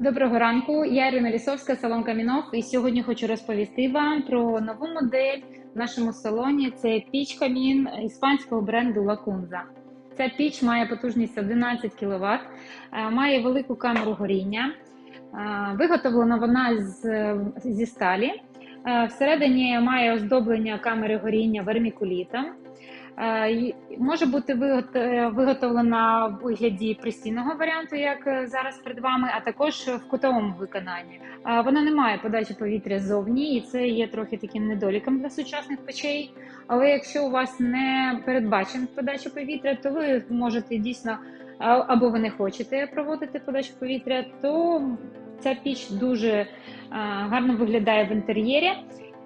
Доброго ранку, я Ірина Лісовська, салон Камінов, і сьогодні хочу розповісти вам про нову модель в нашому салоні. Це піч камін іспанського бренду Lacunza. Ця піч має потужність 11 кВт, має велику камеру горіння. Е, Виготовлена вона з, зі сталі. Е, Всередині має оздоблення камери горіння вермікулітом. Е, Може бути е, виготовлена в вигляді пристійного варіанту, як е, зараз перед вами, а також в кутовому виконанні. Вона не має подачі повітря ззовні, і це є трохи таким недоліком для сучасних печей. Але якщо у вас не передбачена подача повітря, то ви можете дійсно або ви не хочете проводити подачу повітря, то ця піч дуже гарно виглядає в інтер'єрі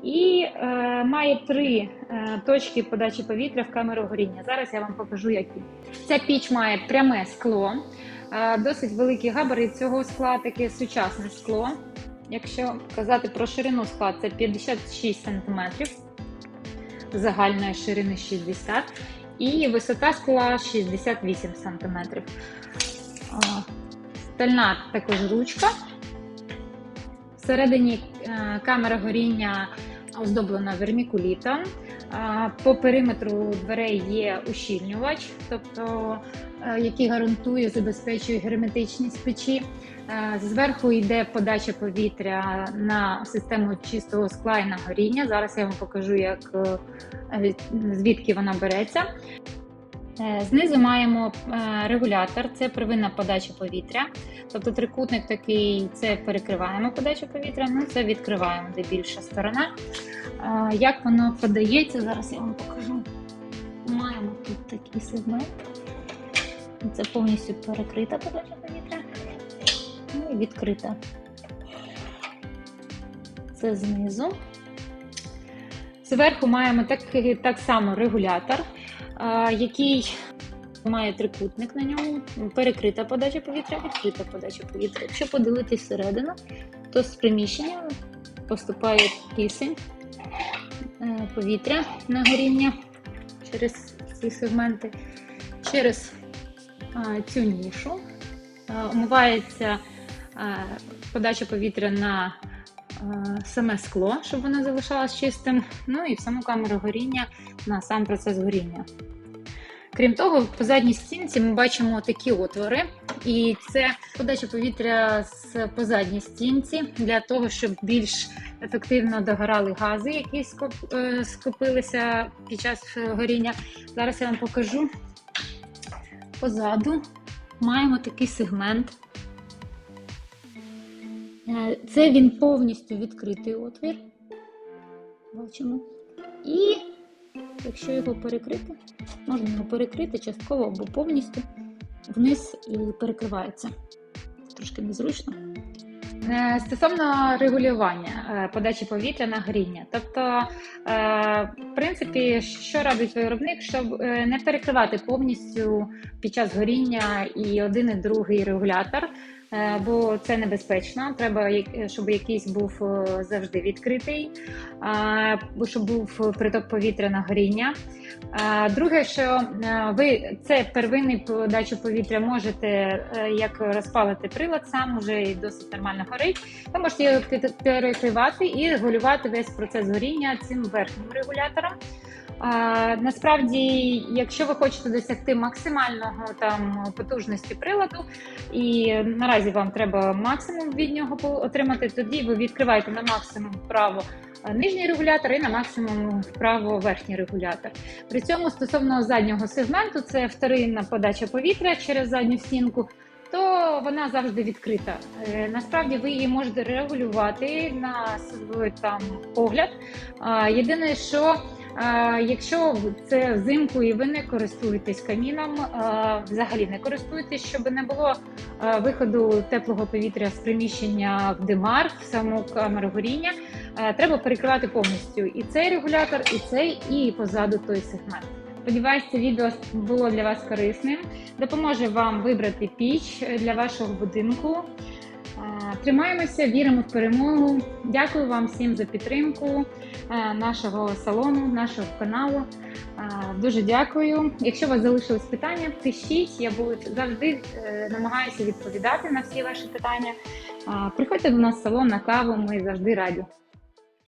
і е, має три е, точки подачі повітря в камеру горіння. Зараз я вам покажу, які. Ця піч має пряме скло, е, досить великий габарит цього скла, таке сучасне скло. Якщо казати про ширину скла, це 56 см, загальної ширини 60 і висота скла 68 см. Стальна також ручка. Всередині е, камера горіння оздоблена вермікулітом. По периметру дверей є ущільнювач, тобто, е, який гарантує, забезпечує герметичність печі. Е, Зверху йде подача повітря на систему чистого скла і нагоріння. Зараз я вам покажу, як, е, звідки вона береться. Е, Знизу маємо е, регулятор, це первинна подача повітря. Тобто трикутник такий, це перекриваємо подачу повітря, ну це відкриваємо, де більша сторона. Е, Як воно подається, зараз я вам покажу. Маємо тут такий сегмент. Це повністю перекрита подача повітря. Ну і відкрита. Це знизу. Зверху маємо так, так само регулятор, який має трикутник на ньому, перекрита подача повітря, відкрита подача повітря. Якщо подивитись всередину, то з приміщення поступає кисень, е, повітря на горіння через ці сегменти, через цю нішу. Е, Умивається е, подача повітря на саме скло, щоб воно залишалось чистим. Ну і в саму камеру горіння на сам процес горіння. Крім того, по задній стінці ми бачимо такі отвори, і це подача повітря з по задній стінці для того, щоб більш ефективно догорали гази, які е, скопилися під час е, горіння. Зараз я вам покажу. Позаду маємо такий сегмент. Е, Це він повністю відкритий отвір. Бачимо. І якщо його перекрити, можна його перекрити частково або повністю вниз і перекривається. Трошки незручно. Е, Стосовно регулювання е, подачі повітря на горіння. Тобто, в принципі, що робить виробник, щоб не перекривати повністю під час горіння і один і другий регулятор, бо це небезпечно. Треба, щоб якийсь був е, завжди відкритий, е, щоб був приток повітря на горіння. Е, Друге, що е, ви це первинний подачу повітря можете е, як розпалити прилад, сам уже і досить нормально горить. Ви можете його перекривати і регулювати весь процес горіння цим верхнім регулятором. Насправді, якщо ви хочете досягти максимального там потужності приладу, і наразі вам треба максимум від нього отримати, тоді ви відкриваєте на максимум вправо е, нижній регулятор і на максимум вправо верхній регулятор. При цьому стосовно заднього сегменту, це вторинна подача повітря через задню стінку. То вона завжди відкрита. Е, Насправді ви її можете регулювати на свій там погляд. Єдине, що якщо це взимку і ви не користуєтесь каміном, взагалі не користуєтесь, щоб не було виходу теплого повітря з приміщення в димар, в саму камеру горіння, треба перекривати повністю і цей регулятор, і цей, і позаду той сегмент. Сподіваюсь, це відео було для вас корисним. Допоможе вам вибрати піч для вашого будинку. Е, Тримаємося, віримо в перемогу. Дякую вам всім за підтримку е, нашого салону, нашого каналу. Дуже дякую. Якщо у вас залишились питання, пишіть. Я буду завжди е, намагаюся відповідати на всі ваші питання. Приходьте до нас в салон на каву, ми завжди раді.